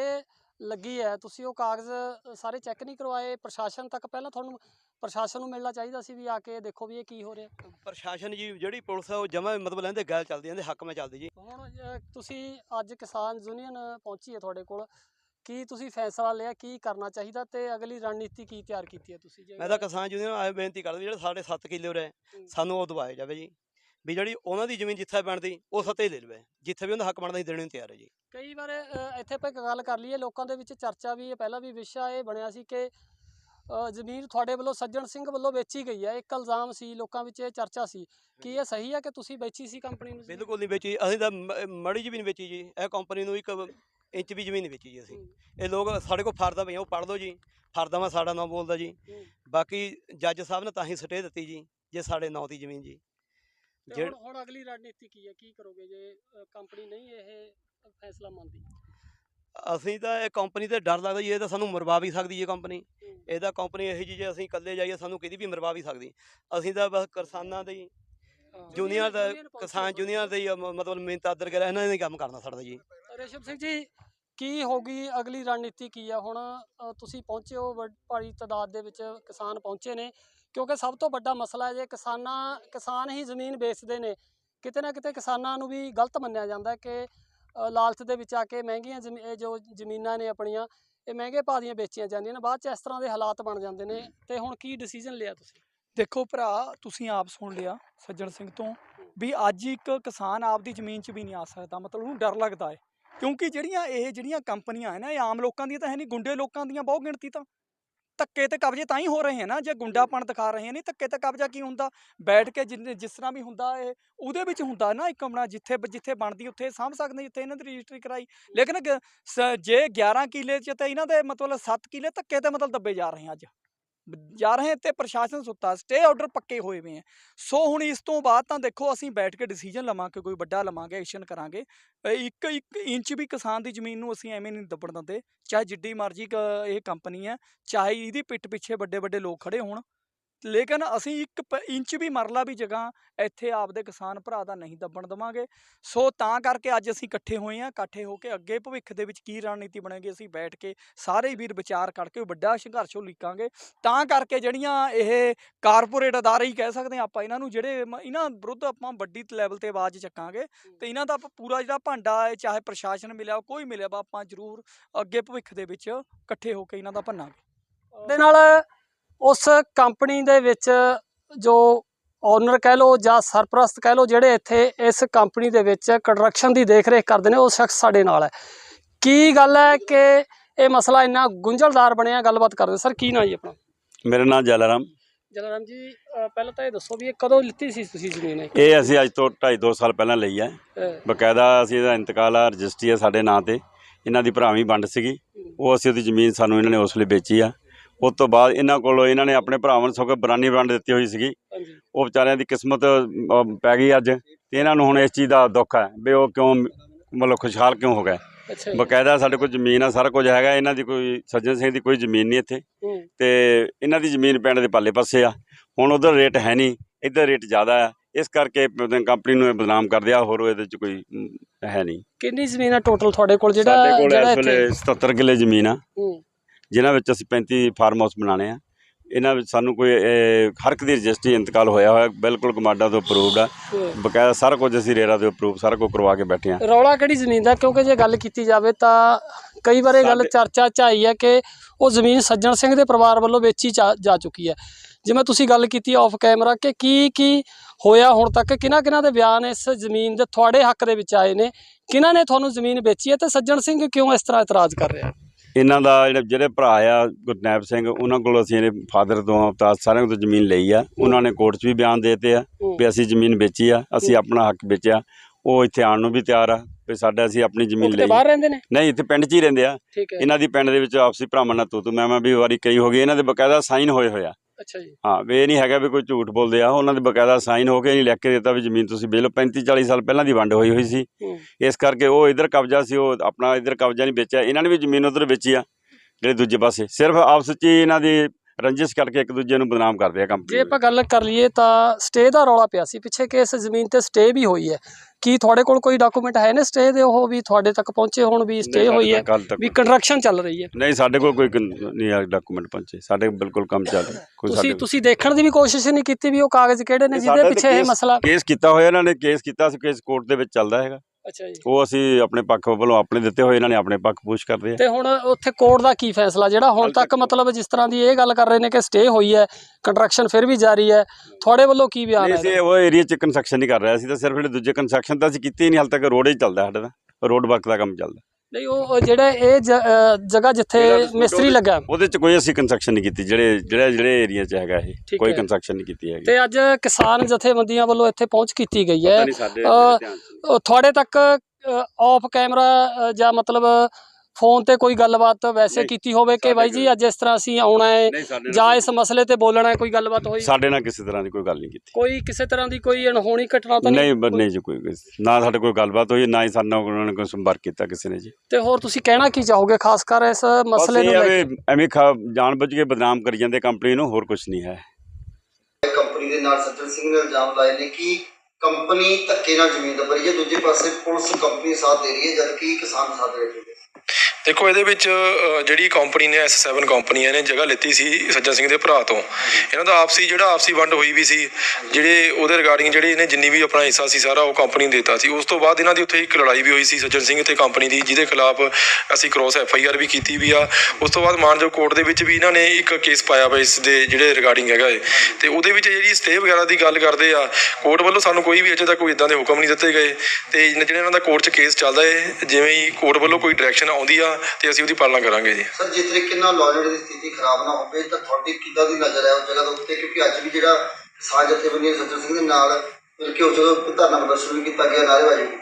ਲੱਗੀ ਹੈ। ਤੁਸੀਂ ਉਹ ਕਾਗਜ਼ ਸਾਰੇ ਚੈੱਕ ਨਹੀਂ ਕਰਵਾਏ। ਪ੍ਰਸ਼ਾਸਨ ਤੱਕ ਪਹਿਲਾਂ ਤੁਹਾਨੂੰ ਪ੍ਰਸ਼ਾਸਨ ਨੂੰ ਮਿਲਣਾ ਚਾਹੀਦਾ ਸੀ ਵੀ ਆ ਕੇ ਦੇਖੋ ਵੀ ਇਹ ਕੀ ਹੋ ਰਿਹਾ। ਪ੍ਰਸ਼ਾਸਨ ਜੀ ਜਿਹੜੀ ਪੁਲਿਸ ਹੈ ਉਹ ਜਮਾ ਮਤਲਬ ਲੈਂਦੇ ਗੱਲ ਚੱਲਦੀ ਜਾਂਦੇ ਹੱਕ ਮੈਂ ਚੱਲਦੀ ਜੀ। ਹੁਣ ਅ, ਤੁਸੀਂ ਅੱਜ ਕਿਸਾਨ ਯੂਨੀਅਨ ਪਹੁੰਚੀ ਹੈ ਤੁਹਾਡੇ ਕੋਲ। ਕੀ ਤੁਸੀਂ ਫੈਸਲਾ ਲਿਆ ਕੀ ਕਰਨਾ ਚਾਹੀਦਾ ਤੇ ਅਗਲੀ ਰਣਨੀਤੀ ਕੀ ਤਿਆਰ ਕੀਤੀ ਹੈ ਤੁਸੀਂ? ਜੇ ਮੈਂ ਤਾਂ ਕਿਸਾਨ ਯੂਨੀਅਨ ਆਏ ਬੇਨਤੀ ਕਰਦਾ ਜਿਹੜੇ ਸਾਡੇ 7 ਕਿੱਲੇ ਉਰੇ। ਸਾਨੂੰ ਉਹ ਦਵਾਏ ਜਾਵੇ ਜੀ। ਵੀ ਜਿਹੜੀ ਉਹਨਾਂ ਦੀ ਜ਼ਮੀਨ ਜਿੱਥੇ ਬਣਦੀ ਉਹ ਸਤੇ ਲੈ ਲਵੇ ਜਿੱਥੇ ਵੀ ਉਹਦਾ ਹੱਕ ਬਣਦਾ ਅਸੀਂ ਦੇਣ ਨੂੰ ਤਿਆਰ ਹੈ ਜੀ। ਕਈ ਵਾਰ ਅ, ਇੱਥੇ ਆਪਾਂ ਇੱਕ ਗੱਲ ਕਰ ਲਈਏ ਲੋਕਾਂ ਦੇ ਵਿੱਚ ਚਰਚਾ ਵੀ ਇਹ ਪਹਿਲਾਂ ਵੀ ਵਿਸ਼ਾ ਇਹ ਬਣਿਆ ਸੀ ਕਿ ਅ, ਜ਼ਮੀਨ ਤੁਹਾਡੇ ਵੱਲੋਂ ਸੱਜਣ ਸਿੰਘ ਵੱਲੋਂ ਵੇਚੀ ਗਈ ਹੈ। ਇੱਕ ਇਲਜ਼ਾਮ ਸੀ ਲੋਕਾਂ ਵਿੱਚ ਇਹ ਚਰਚਾ ਸੀ ਕੀ ਇਹ ਸਹੀ ਹੈ ਕਿ ਤੁਸੀਂ ਵੇਚੀ ਸੀ ਕੰਪਨੀ ਨੂੰ ਜ਼ਮੀਨ? ਬਿਲਕੁਲ ਨਹੀਂ ਵੇਚੀ। ਅਸੀਂ ਤਾਂ ਮ- ਮੜੀ ਜੀ ਵੀ ਨਹੀਂ ਵੇਚੀ ਜੀ। ਇਹ ਕੰਪਨੀ ਨੂੰ ਇੱਕ ਇੰਚ ਵੀ ਜ਼ਮੀਨ ਨਹੀਂ ਵੇਚੀ ਜੀ ਅਸੀਂ। ਹੂੰ, ਇਹ ਲੋਕ ਸਾਡੇ ਕੋਲ ਫਰਦਾ ਪਈਆਂ ਉਹ ਪੜ੍ਹ ਲਓ ਜੀ। ਫਰਦਾ ਮੈਂ ਸਾਡਾ ਨਾਮ ਬੋਲਦਾ ਜੀ। ਹੂੰ। ਬਾਕੀ ਜੱਜ ਸਾਹਿਬ ਨੇ ਤਾਂ ਹੀ ਸਟੇ ਦਿੱਤੀ ਜੀ ਜੇ ਸਾਡੇ ਨਾਂ ਦੀ ਜ਼ਮੀਨ ਜੀ। ਤੇ ਹੁਣ ਹੁਣ ਅਗਲੀ ਰਣਨੀਤੀ ਕੀ ਹੈ? ਕੀ ਕਰੋਗੇ ਜੇ ਕੰਪਨੀ ਨਹੀਂ ਇਹ ਫੈਸਲਾ ਮੰਨਦੀ? ਅਸੀਂ ਤਾਂ ਇਹ ਕੰਪਨੀ ਤੇ ਡਰ ਲੱਗਦਾ ਜੀ ਇਹ ਤਾਂ ਸਾਨੂੰ ਮਰਵਾ ਵੀ ਸਕਦੀ ਹੈ। ਕੰਪਨੀ। ਇਹਦਾ ਕੰਪਨੀ ਇਹੀ ਜੀ ਜੇ ਅਸੀਂ ਇਕੱਲੇ ਜਾਈਏ ਸਾਨੂੰ ਕਿਤੇ ਵੀ ਮਰਵਾ ਵੀ ਸਕਦੀ। ਅਸੀਂ ਤਾਂ ਬਸ ਕਿਸਾਨਾਂ ਦੇ। ਜੂਨੀਅਰ ਦਾ ਕਿਸਾਨ ਜੂਨੀਅਰ ਦੇ ਮਤਲਬ ਮਿਹਨਤ ਆਦਰ ਕਰਿਆ ਇਹਨਾਂ ਨੇ ਕੰਮ ਕਰਨਾ ਸਾਡਾ ਜੀ। ਰੇਸ਼ਮ ਸਿੰਘ ਜੀ ਕੀ ਹੋਗੀ ਅਗਲੀ ਰਣਨੀਤੀ ਕੀ ਆ ਹੁਣ ਤੁਸੀਂ ਪਹੁੰਚੇ ਹੋ ਭਾਰੀ ਤਾਦਾਦ ਦੇ ਵਿੱਚ ਕਿਸਾਨ ਪਹੁੰਚੇ ਨੇ। ਕਿਉਂਕਿ ਸਭ ਤੋਂ ਵੱਡਾ ਮਸਲਾ ਹੈ ਜੇ ਕਿਸਾਨਾਂ, ਕਿਸਾਨ ਹੀ ਜ਼ਮੀਨ ਵੇਚਦੇ ਨੇ, ਕਿਤੇ ਨਾ ਕਿਤੇ ਕਿਸਾਨਾਂ ਨੂੰ ਵੀ ਗਲਤ ਮੰਨਿਆ ਜਾਂਦਾ ਕਿ ਲਾਲਚ ਦੇ ਵਿੱਚ ਆ ਕੇ ਮਹਿੰਗੀਆਂ ਜ਼ਮੀ- ਇਹ ਜੋ ਜ਼ਮੀਨਾਂ ਨੇ ਆਪਣੀਆਂ, ਇਹ ਮਹਿੰਗੇ ਭਾਅ ਦੀਆਂ ਵੇਚੀਆਂ ਜਾਂਦੀਆਂ ਨੇ, ਬਾਅਦ ਚ ਇਸ ਤਰ੍ਹਾਂ ਦੇ ਹਾਲਾਤ ਬਣ ਜਾਂਦੇ ਨੇ, ਤੇ ਹੁਣ ਕੀ ਡਿਸੀਜਨ ਲਿਆ ਤੁਸੀਂ? ਦੇਖੋ ਭਰਾ, ਤੁਸੀਂ ਆਪ ਸੁਣ ਲਿਆ, ਸੱਜਣ ਸਿੰਘ ਤੋਂ, ਵੀ ਅੱਜ ਇੱਕ ਕਿਸਾਨ ਆਪ ਦੀ ਜ਼ਮੀਨ 'ਚ ਵੀ ਨਹੀਂ ਆ ਸਕਦਾ, ਮਤਲਬ ਉਹਨੂੰ ਡਰ ਲੱਗਦਾ ਹੈ, ਕਿਉਂਕਿ ਜਿਹੜੀਆਂ ਇਹ ਜਿਹੜੀਆਂ ਕੰਪਨੀਆਂ ਹੈ ਨਾ, ਇਹ ਆਮ ਲੋਕਾਂ ਦੀਆਂ ਤਾਂ ਹੈ ਨਹੀਂ, ਗੁੰਡੇ ਲੋਕਾਂ ਦੀਆਂ ਬਹੁਤ ਗਿਣਤੀ ਤਾਂ। ਧੱਕੇ ਤੇ ਕਬਜ਼ੇ ਤਾਂ ਹੀ ਹੋ ਰਹੇ ਹੈ ਨਾ, ਜੇ ਗੁੰਡਾਪਣ ਦਿਖਾ ਰਹੇ ਨਹੀਂ ਧੱਕੇ ਤੇ ਕਬਜ਼ਾ ਕੀ ਹੁੰਦਾ? ਬੈਠ ਕੇ ਜਿੰਨੇ, ਜਿਸ ਤਰ੍ਹਾਂ ਵੀ ਹੁੰਦਾ ਇਹ, ਉਹਦੇ ਵਿੱਚ ਹੁੰਦਾ ਨਾ ਇੱਕ ਆਪਣਾ ਜਿੱਥੇ ਜਿੱਥੇ ਬਣਦੀ, ਉੱਥੇ ਸਾਂਭ ਸਕਦੇ ਜਿੱਥੇ ਇਹਨਾਂ ਦੀ ਰਜਿਸਟਰੀ ਕਰਾਈ। ਲੇਕਿਨ ਜੇ 11 ਕਿਲੇ ਚ ਤੇ ਇਹਨਾਂ ਦੇ ਮਤਲਬ 7 ਕਿੱਲੇ ਧੱਕੇ ਤੇ ਮਤਲਬ ਦੱਬੇ ਜਾ ਰਹੇ ਅੱਜ। ਜਾ ਰਹੇ ਤੇ ਪ੍ਰਸ਼ਾਸਨ ਸੁੱਤਾ ਸਟੇ ਆਰਡਰ ਪੱਕੇ ਹੋਏ ਹੋਏ ਆ ਸੋ ਹੁਣ ਇਸ ਤੋਂ ਬਾਅਦ ਤਾਂ ਦੇਖੋ ਅਸੀਂ ਬੈਠ ਕੇ ਡਿਸੀਜਨ ਲਵਾਂਗੇ, ਕੋਈ ਵੱਡਾ ਲਵਾਂਗੇ ਐਕਸ਼ਨ ਕਰਾਂਗੇ। ਇੱਕ ਇੱਕ ਇੰਚ ਵੀ ਕਿਸਾਨ ਦੀ ਜ਼ਮੀਨ ਨੂੰ ਅਸੀਂ ਐਵੇਂ ਨਹੀਂ ਦੱਬਣ ਦਿੰਦੇ। ਚਾਹੇ ਜਿੱਡੀ ਮਰਜ਼ੀ ਕ- ਇਹ ਕੰਪਨੀ ਹੈ, ਚਾਹੇ ਇਹਦੀ ਪਿੱਠ ਪਿੱਛੇ ਵੱਡੇ ਵੱਡੇ ਲੋਕ ਖੜੇ ਹੋਣ। ਲੇਕਿਨ ਅਸੀਂ ਇੱਕ ਇੰਚ ਵੀ ਮਰਲਾ ਵੀ ਜਗ੍ਹਾ ਇੱਥੇ ਆਪਦੇ ਕਿਸਾਨ ਭਰਾ ਦਾ ਨਹੀਂ ਦੱਬਣ ਦਵਾਂਗੇ। ਸੋ ਤਾਂ ਕਰਕੇ ਅੱਜ ਅਸੀਂ ਇਕੱਠੇ ਹੋਏ ਹਾਂ ਇਕੱਠੇ ਹੋ ਕੇ ਅੱਗੇ ਭਵਿੱਖ ਦੇ ਵਿੱਚ ਕੀ ਰਣਨੀਤੀ ਬਣੇਗੀ ਅਸੀਂ ਬੈਠ ਕੇ ਸਾਰੇ ਵੀਰ ਵਿਚਾਰ ਕਰਕੇ ਵੱਡਾ ਸੰਘਰਸ਼ ਉਲੀਕਾਂਗੇ ਤਾਂ ਕਰਕੇ ਜਿਹੜੀਆਂ ਇਹ ਕਾਰਪੋਰੇਟ ਅਦਾਰੇ ਹੀ ਕਹਿ ਸਕਦੇ ਹਾਂ ਆਪਾਂ ਇਹਨਾਂ ਨੂੰ ਜਿਹੜੇ ਇਹਨਾਂ ਵਿਰੁੱਧ ਆਪਾਂ ਵੱਡੀ ਲੈਵਲ ਤੇ ਆਵਾਜ਼ ਚੱਕਾਂਗੇ ਤੇ ਇਹਨਾਂ ਦਾ ਆਪਾਂ ਪੂਰਾ ਜਿਹੜਾ ਭਾਂਡਾ ਹੈ ਚਾਹੇ ਪ੍ਰਸ਼ਾਸਨ ਮਿਲਿਆ ਕੋਈ ਮਿਲਿਆ ਆਪਾਂ ਜ਼ਰੂਰ ਅੱਗੇ ਭਵਿੱਖ ਦੇ ਵਿੱਚ ਇਕੱਠੇ ਹੋ ਕੇ ਇਹਨਾਂ ਦਾ ਭੰਨਾਂਗੇ। ਦੇ ਨਾਲ ਉਸ ਕੰਪਨੀ ਦੇ ਵਿੱਚ ਜੋ ਓਨਰ ਕਹਿ ਲਓ ਜਾਂ ਸਰਪ੍ਰਸਤ ਕਹਿ ਲਓ ਜਿਹੜੇ ਇੱਥੇ ਇਸ ਕੰਪਨੀ ਦੇ ਵਿੱਚ ਕੰਸਟਰਕਸ਼ਨ ਦੀ ਦੇਖਰੇਖ ਕਰਦੇ ਨੇ ਉਹ ਸ਼ਖਸ ਸਾਡੇ ਨਾਲ ਹੈ। ਕੀ ਗੱਲ ਹੈ ਕਿ ਇਹ ਮਸਲਾ ਇੰਨਾ ਗੁੰਝਲਦਾਰ ਬਣਿਆ? ਗੱਲਬਾਤ ਕਰਦੇ ਸਰ ਕੀ ਨਾਂ ਜੀ ਆਪਣਾ? ਮੇਰਾ ਨਾਮ ਜਲਾਰਾਮ। ਜਲਾਰਾਮ ਜੀ ਪਹਿਲਾਂ ਤਾਂ ਇਹ ਦੱਸੋ ਵੀ ਇਹ ਕਦੋਂ ਲਿੱਤੀ ਸੀ ਤੁਸੀਂ ਜ਼ਮੀਨ ਇਹ? ਅਸੀਂ ਅੱਜ ਤੋਂ 2.5 2 ਸਾਲ ਪਹਿਲਾਂ ਲਈ ਹੈ। ਬਕਾਇਦਾ ਅਸੀਂ ਇਹਦਾ ਇੰਤਕਾਲ ਆ ਰਜਿਸਟਰੀ ਹੈ ਸਾਡੇ ਨਾਂ ਤੇ। ਇਹਨਾਂ ਦੀ ਭਰਾਵੀਂ ਵੰਡ ਸੀਗੀ। ਉਹ ਅਸੀਂ ਉਹਦੀ ਜ਼ਮੀਨ ਸਾਨੂੰ ਇਹਨਾਂ ਨੇ ਉਸ ਲਈ ਵੇਚੀ ਆ। ਉਸ ਤੋਂ ਬਾਅਦ ਇਹਨਾਂ ਕੋਲੋਂ ਇਹਨਾਂ ਨੇ ਆਪਣੇ ਭਰਾਵਾਂ ਨੂੰ ਸਗੋਂ ਬਰਾਨੀ ਵੰਡ ਦਿੱਤੀ ਹੋਈ ਸੀਗੀ। ਉਹ ਵਿਚਾਰਿਆਂ ਦੀ ਕਿਸਮਤ ਪੈ ਗਈ ਅੱਜ ਤੇ ਇਹਨਾਂ ਨੂੰ ਹੁਣ ਇਸ ਚੀਜ਼ ਦਾ ਦੁੱਖ ਹੈ ਵੀ ਉਹ ਕਿਉਂ ਮਤਲਬ ਖੁਸ਼ਹਾਲ ਕਿਉਂ ਹੋ ਗਏ। ਅੱਛਾ ਜੀ। ਬਕਾਇਦਾ ਸਾਡੇ ਕੋਲ ਜ਼ਮੀਨ ਆ ਸਾਰਾ ਕੁਝ ਹੈਗਾ ਇਹਨਾਂ ਦੀ ਕੋਈ ਸੱਜਣ ਸਿੰਘ ਦੀ ਕੋਈ ਜ਼ਮੀਨ ਨਹੀਂ ਇੱਥੇ। ਹੂੰ, ਤੇ ਇਹਨਾਂ ਦੀ ਜ਼ਮੀਨ ਪਿੰਡ ਦੇ ਪਾਲੇ ਪਾਸੇ ਆ। ਹੁਣ ਉਧਰ ਰੇਟ ਹੈ ਨਹੀਂ ਇੱਧਰ ਰੇਟ ਜ਼ਿਆਦਾ ਆ। ਇਸ ਕਰਕੇ ਕੰਪਨੀ ਨੂੰ ਇਹ ਬਦਨਾਮ ਕਰਦੇ ਆ ਹੋਰ ਇਹਦੇ ਚ ਕੋਈ ਮ, ਹੈ ਨਹੀਂ। ਕਿੰਨੀ ਜ਼ਮੀਨ ਹੈ ਟੋਟਲ ਤੁਹਾਡੇ ਕੋਲ? ਜਿਹੜਾ ਸਾਡੇ ਕੋਲ ਜਿਹੜਾ ਇਸ ਵੇਲੇ 77 ਕਿੱਲੇ ਜ਼ਮੀਨ ਆ। ਹੂੰ, ਜਿਨ੍ਹਾਂ ਵਿੱਚ ਅਸੀਂ 35 ਫਾਰਮ ਹਾਊਸ ਬਣਾਉਣੇ ਆ। ਇਹਨਾਂ ਵਿੱਚ ਸਾਨੂੰ ਕੋਈ ਹਰ ਇੱਕ ਦੀ ਰਜਿਸਟਰੀ ਇੰਤਕਾਲ ਹੋਇਆ ਹੋਇਆ ਬਿਲਕੁਲ ਕਮਾਡਾ ਤੋਂ ਅਪਰੂਵਡ ਆ। ਬਕਾਇਦਾ ਸਾਰਾ ਕੁਝ ਅਸੀਂ ਰੇਰਾ ਤੋਂ ਅਪਰੂਵ ਸਾਰਾ ਕੁਝ ਕਰਵਾ ਕੇ ਬੈਠੇ ਆ। ਰੌਲਾ ਕਿਹੜੀ ਜ਼ਮੀਨ ਦਾ? ਕਿਉਂਕਿ ਜੇ ਗੱਲ ਕੀਤੀ ਜਾਵੇ ਤਾਂ ਕਈ ਵਾਰ ਇਹ ਗੱਲ ਚਰਚਾ ਚ ਆਈ ਹੈ ਕਿ ਉਹ ਜ਼ਮੀਨ ਸੱਜਣ ਸਿੰਘ ਦੇ ਪਰਿਵਾਰ ਵੱਲੋਂ ਵੇਚੀ ਜਾ ਚੁੱਕੀ ਹੈ। ਜਿਵੇਂ ਤੁਸੀਂ ਗੱਲ ਕੀਤੀ ਆਫ ਕੈਮਰਾ ਕਿ ਕੀ ਕੀ ਹੋਇਆ ਹੁਣ ਤੱਕ ਕਿਹਨਾਂ ਕਿਹਨਾਂ ਦੇ ਬਿਆਨ ਇਸ ਜ਼ਮੀਨ ਦੇ ਤੁਹਾਡੇ ਹੱਕ ਦੇ ਵਿੱਚ ਆਏ ਨੇ? ਕਿਹਨਾਂ ਨੇ ਤੁਹਾਨੂੰ ਜ਼ਮੀਨ ਵੇਚੀ ਹੈ ਤੇ ਸੱਜਣ ਸਿੰਘ ਕਿਉਂ ਇਸ ਤਰ੍ਹਾਂ ਇਤਰਾਜ਼ ਕਰ ਰਿਹਾ? ਇਹਨਾਂ ਦਾ ਜਿਹੜੇ ਜਿਹੜੇ ਭਰਾ ਆ ਗੁਰਨੈਬ ਸਿੰਘ ਉਹਨਾਂ ਕੋਲ ਅਸੀਂ ਇਹਦੇ ਫਾਦਰ ਤੋਂ ਅਵਤਾਰ ਸਾਰਿਆਂ ਤੋਂ ਜ਼ਮੀਨ ਲਈ ਆ। ਉਹਨਾਂ ਨੇ ਕੋਰਟ 'ਚ ਵੀ ਬਿਆਨ ਦੇਤੇ ਆ ਵੀ ਅਸੀਂ ਜ਼ਮੀਨ ਵੇਚੀ ਆ ਅਸੀਂ ਆਪਣਾ ਹੱਕ ਵੇਚਿਆ। ਉਹ ਇੱਥੇ ਆਉਣ ਨੂੰ ਵੀ ਤਿਆਰ ਆ ਵੀ ਸਾਡਾ ਅਸੀਂ ਆਪਣੀ ਜ਼ਮੀਨ ਲਈ। ਬਾਹਰ ਰਹਿੰਦੇ ਨੇ? ਨਹੀਂ ਇੱਥੇ ਪਿੰਡ 'ਚ ਹੀ ਰਹਿੰਦੇ ਆ। ਇਹਨਾਂ ਦੀ ਪਿੰਡ ਦੇ ਵਿੱਚ ਆਪਸੀ ਭਰਾਵਾਂ ਨਾਲ ਤੂੰ ਤੂੰ ਮੈਂ ਮੈਂ ਵੀ ਵਾਰੀ ਕਈ ਹੋ ਗਈ। ਇਹਨਾਂ ਦੇ ਬਕਾਇਦਾ ਸਾਈਨ ਹੋਏ ਹੋਇਆ ਅੱਛਾ ਜੀ। ਹਾਂ ਵੀ ਇਹ ਨਹੀਂ ਹੈਗਾ ਵੀ ਕੋਈ ਝੂਠ ਬੋਲਦੇ ਆ ਉਹਨਾਂ ਦੇ ਬਕਾਇਦਾ ਸਾਈਨ ਹੋ ਕੇ ਨਹੀਂ ਲਿਖ ਕੇ ਦਿੱਤਾ ਵੀ ਜ਼ਮੀਨ ਤੁਸੀਂ ਵੇਚ ਲਓ। 35 40 ਸਾਲ ਪਹਿਲਾਂ ਦੀ ਵੰਡ ਹੋਈ ਹੋਈ ਸੀ। ਇਸ ਕਰਕੇ ਉਹ ਇਧਰ ਕਬਜ਼ਾ ਸੀ ਉਹ ਆਪਣਾ ਇਧਰ ਕਬਜ਼ਾ ਨਹੀਂ ਵੇਚਿਆ। ਇਹਨਾਂ ਨੇ ਵੀ ਜ਼ਮੀਨ ਉਧਰ ਵੇਚੀ ਆ ਜਿਹੜੇ ਦੂਜੇ ਪਾਸੇ। ਸਿਰਫ ਆਪਸ ਵਿੱਚ ਇਹਨਾਂ ਦੀ ਰੰਜਿਸ਼ ਕਰਕੇ ਇੱਕ ਦੂਜੇ ਨੂੰ ਬਦਨਾਮ ਕਰਦੇ ਆ ਜੇ ਕੰਪਨੀ ਆਪਾਂ ਗੱਲ ਕਰ ਲਈਏ ਤਾਂ ਸਟੇ ਦਾ ਰੌਲਾ ਪਿਆ ਸੀ। ਪਿੱਛੇ ਕਿ ਇਸ ਜ਼ਮੀਨ ਤੇ ਸਟੇ ਵੀ ਹੋਈ ਹੈ। ਕੀ ਤੁਹਾਡੇ ਕੋਲ ਕੋਈ ਡਾਕੂਮੈਂਟ ਹੈ ਨੇ ਸਟੇ ਦੇ? ਉਹ ਵੀ ਤੁਹਾਡੇ ਤੱਕ ਪਹੁੰਚੇ ਹੋਣ ਵੀ ਸਟੇ ਹੋਈ ਹੈ ਵੀ ਕੰਸਟਰਕਸ਼ਨ ਚੱਲ ਰਹੀ ਹੈ। ਨਹੀਂ ਸਾਡੇ ਕੋਲ ਕੋਈ ਨਹੀਂ ਆ ਡਾਕੂਮੈਂਟ ਪਹੁੰਚੇ। ਸਾਡੇ ਬਿਲਕੁਲ ਕੰਮ ਚੱਲ ਰਿਹਾ। ਕੋਈ ਤੁਸੀਂ ਤੁਸੀਂ ਦੇਖਣ ਦੀ ਵੀ ਕੋਸ਼ਿਸ਼ ਨਹੀਂ ਕੀਤੀ ਵੀ ਉਹ ਕਾਗਜ਼ ਕਿਹੜੇ ਨੇ ਜਿਹਦੇ ਪਿੱਛੇ ਇਹ ਮਸਲਾ ਕੇਸ ਕੀਤਾ ਹੋਇਆ ਇਹਨਾਂ ਨੇ। ਕੇਸ ਕੀਤਾ ਸੀ ਕੇਸ ਕੋਰਟ ਦੇ ਵਿੱਚ ਚੱਲਦਾ ਹੈਗਾ। ਅੱਛਾ ਜੀ। ਉਹ ਅਸੀਂ ਆਪਣੇ ਪੱਖ ਵੱਲੋਂ ਆਪਣੇ ਦਿੱਤੇ ਹੋਏ ਇਹਨਾਂ ਨੇ ਆਪਣੇ ਪੱਖ ਪੁਸ਼ ਕਰਦੇ ਆ। ਤੇ ਹੁਣ ਉੱਥੇ ਕੋਰਟ ਦਾ ਕੀ ਫੈਸਲਾ? ਜਿਹੜਾ ਹੁਣ ਤੱਕ ਮਤਲਬ ਜਿਸ ਤਰ੍ਹਾਂ ਦੀ ਇਹ ਗੱਲ ਕਰ ਰਹੇ ਨੇ ਕਿ ਸਟੇ ਹੋਈ ਹੈ ਕੰਸਟਰਕਸ਼ਨ ਫਿਰ ਵੀ ਜਾਰੀ ਹੈ ਤੁਹਾਡੇ ਵੱਲੋਂ ਕੀ ਬਿਆਨ ਨਹੀਂ ਹੈ ਇਹਦਾ? ਉਹ ਏਰੀਆ 'ਚ ਕੰਸਟਰਕਸ਼ਨ ਨਹੀਂ ਕਰ ਰਿਹਾ ਸੀ ਤਾਂ ਸਿਰਫ ਜਿਹੜੇ ਦੂਜੇ ਕੰਸਟਰਕਸ਼ਨ ਤਾਂ ਅਸੀਂ ਕੀਤੀ ਹੀ ਨਹੀਂ ਹਾਲ ਤੱਕ ਰੋਡ ਹੀ ਚੱਲਦਾ ਸਾਡਾ ਤਾਂ। ਰੋਡ ਵਰਕ ਦਾ ਕੰਮ ਚੱਲਦਾ। ਨਹੀਂ ਉਹ ਜਿਹੜੇ ਇਹ ਜਗ੍ਹਾ ਜਿੱਥੇ ਮਿਸਤਰੀ ਲੱਗਾ। ਉਹਦੇ 'ਚ ਕੋਈ ਅਸੀਂ ਕੰਸਟਰਕਸ਼ਨ ਨਹੀਂ ਕੀਤੀ ਜਿਹੜੇ ਜਿਹੜੇ ਜਿਹੜੇ ਏਰੀਆ 'ਚ ਹੈਗਾ ਇਹ। ਕੋਈ। ਕੰਸਟਰਕਸ਼ਨ ਨਹੀਂ ਕੀਤੀ ਹੈਗੀ। ਤੇ ਅੱਜ ਕਿਸਾਨ ਜਥੇਬੰਦੀਆਂ ਵੱਲੋਂ ਇੱਥੇ ਪਹੁੰਚ ਕੀਤੀ ਗਈ ਹੈ। ਤੁਹਾਡੇ ਤੱਕ ਆਫ ਕੈਮਰਾ ਜਾਂ ਮਤਲਬ ਫੋਨ ਤੇ ਕੋਈ ਗੱਲਬਾਤ ਵੈਸੇ ਕੀਤੀ ਹੋਵੇ ਕਿ ਬਾਈ ਜੀ ਅੱਜ ਇਸ ਤਰ੍ਹਾਂ ਅਸੀਂ ਆਉਣਾ ਹੈ ਜਾਂ ਇਸ ਮਸਲੇ ਤੇ ਬੋਲਣਾ ਹੈ ਕੋਈ ਗੱਲਬਾਤ ਹੋਈ? ਸਾਡੇ ਨਾਲ ਕਿਸੇ ਤਰ੍ਹਾਂ ਦੀ ਕੋਈ ਗੱਲ ਨਹੀਂ ਕੀਤੀ। ਕੋਈ ਕਿਸੇ ਤਰ੍ਹਾਂ ਦੀ ਕੋਈ ਅਣਹੋਣੀ ਘਟਨਾ ਤਾਂ ਨਹੀਂ ਨਹੀਂ? ਜੀ ਕੋਈ ਨਾ ਸਾਡੇ ਕੋਈ ਗੱਲਬਾਤ ਹੋਈ ਨਾ ਹੀ ਸਾਡੇ ਨਾਲ ਉਹਨਾਂ ਨੇ ਕੋਈ ਸੰਪਰਕ ਕੀਤਾ ਕਿਸੇ ਨੇ ਜੀ। ਤੇ ਹੋਰ ਤੁਸੀਂ ਕਹਿਣਾ ਕੀ ਚਾਹੋਗੇ ਖਾਸ ਕਰ ਇਸ ਮਸਲੇ ਬਸ ਨੂੰ ਇਹ ਲੈ ਕੇ? ਐਵੇਂ ਖਾ ਜਾਣਬੁੱਝ ਕੇ ਬਦਨਾਮ ਕਰੀ ਜਾਂਦੇ ਕੰਪਨੀ ਨੂੰ ਹੋਰ ਕੁਝ ਨਹੀਂ ਹੈ। ਕੰਪਨੀ ਦੇ ਨਾਲ ਸੱਜਣ ਸਿੰਘ ਨੇ ਇਲਜ਼ਾਮ ਲਾਏ ਨੇ ਕਿ ਕੰਪਨੀ ਧੱਕੇ ਨਾਲ ਜ਼ਮੀਨ ਦੱਬ ਰਹੀ ਹੈ ਦੂਜੇ ਪਾਸੇ ਪੁਲਿਸ ਕੰਪਨੀ ਸਾਥ ਦੇ ਰਹੀ ਹੈ ਜਦਕਿ ਕਿਸਾਨ ਸਾਥ ਦੇ ਰਹੇ ਨੇ। ਦੇਖੋ ਇਹਦੇ ਵਿੱਚ ਅ, ਜਿਹੜੀ ਕੰਪਨੀ ਨੇ S7 ਕੰਪਨੀ ਨੇ ਜਗ੍ਹਾ ਲਿੱਤੀ ਸੀ ਸੱਜਣ ਸਿੰਘ ਦੇ ਭਰਾ ਤੋਂ। ਇਹਨਾਂ ਦਾ ਆਪਸੀ ਜਿਹੜਾ ਆਪਸੀ ਵੰਡ ਹੋਈ ਵੀ ਸੀ ਜਿਹੜੇ ਉਹਦੇ ਰਿਗਾਰਡਿੰਗ ਜਿਹੜੇ ਇਹਨੇ ਜਿੰਨੀ ਵੀ ਆਪਣਾ ਹਿੱਸਾ ਸੀ ਸਾਰਾ ਉਹ ਕੰਪਨੀ ਨੂੰ ਦਿੱਤਾ ਸੀ। ਉਸ ਤੋਂ ਬਾਅਦ ਇਹਨਾਂ ਦੀ ਉੱਥੇ ਇੱਕ ਲੜਾਈ ਵੀ ਹੋਈ ਸੀ ਸੱਜਣ ਸਿੰਘ ਤੇ ਕੰਪਨੀ ਦੀ ਜਿਹਦੇ ਖਿਲਾਫ ਅਸੀਂ ਕ੍ਰੋਸ ਐਫ ਆਈ ਆਰ ਵੀ ਕੀਤੀ ਵੀ ਆ। ਉਸ ਤੋਂ ਬਾਅਦ ਮਾਨਜੋ ਕੋਰਟ ਦੇ ਵਿੱਚ ਵੀ ਇਹਨਾਂ ਨੇ ਇੱਕ ਕੇਸ ਪਾਇਆ ਵਾ ਇਸ ਦੇ ਜਿਹੜੇ ਰਿਗਾਰਡਿੰਗ ਹੈਗਾ ਏ। ਤੇ ਉਹਦੇ ਵਿੱਚ ਜਿਹੜੀ ਸਟੇ ਵਗੈਰਾ ਦੀ ਗੱਲ ਕਰਦੇ ਆ ਕੋਰਟ ਵੱਲੋਂ ਸਾਨੂੰ ਕੋਈ ਵੀ ਅਜੇ ਤੱਕ ਕੋਈ ਇਦਾਂ ਦੇ ਹੁਕਮ ਨਹੀਂ ਦਿੱਤੇ ਗਏ। ਤੇ ਜਿਹੜੇ ਇਹਨਾਂ ਦਾ ਕੋਰਟ 'ਚ ਕੇਸ ਚੱਲਦਾ ਏ ਜਿਵੇਂ ਹੀ ਕੋਰਟ ਵੱਲੋਂ ਕੋਈ ਡਾਇਰੈਕਸ਼ਨ ਆਉਂਦੀ ਆ ਆ ਤੇ ਅਸੀਂ ਉਹਦੀ ਪਾਲਣਾ ਕਰਾਂਗੇ ਜੀ। ਸਰ ਜਿਸ ਤਰੀਕੇ ਨਾਲ ਲਾਅ ਦੀ ਸਥਿਤੀ ਖਰਾਬ ਨਾ ਹੋਵੇ ਤਾਂ ਤੁਹਾਡੀ ਕਿੱਦਾਂ ਦੀ ਨਜ਼ਰ ਹੈ ਉਸ ਜਗ੍ਹਾ ਦੇ ਉੱਤੇ? ਕਿਉਂਕਿ ਅੱਜ ਵੀ ਜਿਹੜਾ ਕਿਸਾਨ ਜਥੇਬੰਦੀ ਸੱਜਣ ਸਿੰਘ ਦੇ ਨਾਲ ਮਿਲ ਕੇ ਉਸ ਜਗ੍ਹਾ ਧਰਨਾ ਪ੍ਰਦਰਸ਼ਨ ਵੀ ਕੀਤਾ ਗਿਆ ਨਾਅਰੇਬਾਜ਼ੀ ਕੀਤੀ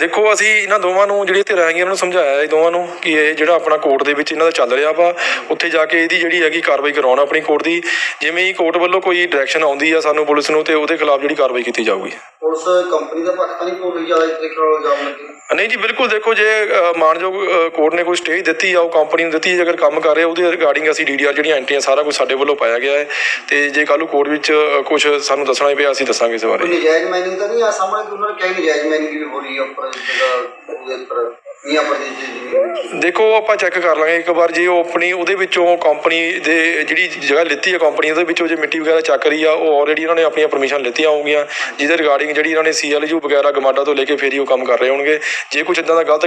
ਦੇਖੋ ਅਸੀਂ ਇਹਨਾਂ ਦੋਵਾਂ ਨੂੰ ਜਿਹੜੀ ਧਿਰਾਂ ਹੈਗੀਆਂ ਉਹਨਾਂ ਨੂੰ ਸਮਝਾਇਆ ਹੈ ਦੋਵਾਂ ਨੂੰ ਕਿ ਇਹ ਜਿਹੜਾ ਆਪਣਾ ਕੋਰਟ ਦੇ ਵਿੱਚ ਇਹਨਾਂ ਦਾ ਚੱਲ ਰਿਹਾ ਵਾ ਉੱਥੇ ਜਾ ਕੇ ਇਹਦੀ ਜਿਹੜੀ ਹੈਗੀ ਕਾਰਵਾਈ ਕਰਾਉਣਾ ਆਪਣੀ ਕੋਰਟ ਦੀ। ਜਿਵੇਂ ਹੀ ਕੋਰਟ ਵੱਲੋਂ ਕੋਈ ਡਾਇਰੈਕਸ਼ਨ ਆਉਂਦੀ ਆ ਸਾਨੂੰ ਪੁਲਿਸ ਨੂੰ ਤੇ ਉਹਦੇ ਖਿਲਾਫ ਜਿਹੜੀ ਕਾਰਵਾਈ ਕੀਤੀ ਜਾਊਗੀ। ਪੁਲਿਸ ਕੰਪਨੀ ਦਾ ਪੱਖ ਤਾਂ ਨਹੀਂ ਰਹੀ ਜ਼ਿਆਦਾ ਇਸ ਤਰੀਕੇ ਨਾਲ ਇਲਜ਼ਾਮ ਲੱਗੇ? ਨਹੀਂ ਜੀ ਬਿਲਕੁਲ ਦੇਖੋ ਜੇ ਅ, ਕੋਰਟ ਨੇ ਕੋਈ ਸਟੇਜ ਦਿੱਤੀ ਆ ਉਹ ਕੰਪਨੀ ਨੂੰ ਦਿੱਤੀ ਹੈ, ਕੰਮ ਕਰ ਰਹੇ ਉਹਦੇ ਰਿਗਾਰਡਿੰਗ ਅਸੀਂ ਡੀਡੀਆਰ ਜਿਹੜੀਆਂ ਐਂਟਰੀਆਂ ਸਾਰਾ ਕੁਝ ਸਾਡੇ ਵੱਲੋਂ ਪਾਇਆ ਗਿਆ ਹੈ। ਤੇ ਜੇ ਕੱਲ੍ਹ ਕੋਰਟ ਵਿੱਚ ਕੁਝ ਸਾਨੂੰ ਦੱਸਣਾ ਹੀ ਪਿਆ ਅਸੀਂ ਦੱਸਾਂਗੇ ਇਸ ਬਾਰੇ। ਨਜਾਇਜ਼ ਮਾਈਨਿੰਗ ਤਾਂ ਨਹੀਂ ਆ? ਸਾਹਮਣੇ ਉਹਨਾਂ ਨੇ ਕਿਹਾ ਨਜਾਇਜ਼ ਮਾਈਨਿੰਗ ਵੀ ਹੋ ਰਹੀ ਹੈ ਉੱਪਰ ਜਗ੍ਹਾ ਉਹਦੇ ਉੱਪਰ। ਮੀਆਂ ਪਰ ਦੀ ਦੇਖੋ ਆਪਾਂ ਚੈੱਕ ਕਰ ਲਾਂਗੇ ਇੱਕ ਵਾਰ ਜੇ ਉਹ ਆਪਣੀ, ਉਹਦੇ ਵਿੱਚੋਂ ਕੰਪਨੀ ਦੇ ਜਿਹੜੀ ਜਗ੍ਹਾ ਲਿੱਤੀ ਹੈ ਕੰਪਨੀ ਉਹਦੇ ਵਿੱਚੋਂ ਜੇ ਮਿੱਟੀ ਵਗੈਰਾ ਚੱਕ ਰਹੀ ਆ, ਉਹ ਆਲਰੇਡੀ ਇਹਨਾਂ ਨੇ ਆਪਣੀਆਂ ਪਰਮਿਸ਼ਨ ਲਿੱਤੀਆਂ ਹੋਣਗੀਆਂ। ਜਿਹਦੇ ਰਿਗਾਰਡਿੰਗ ਜਿਹੜੀ ਇਹਨਾਂ ਨੇ ਸੀਐਲਯੂ ਵਗੈਰਾ, ਗਮਾਡਾ ਤੋਂ ਲੈ ਕੇ ਫੇਰ ਹੀ ਉਹ ਕੰਮ ਕਰ ਰਹੇ ਹੋਣਗੇ। ਜੇ ਕੁਝ ਇਦਾਂ ਦਾ ਗਲਤ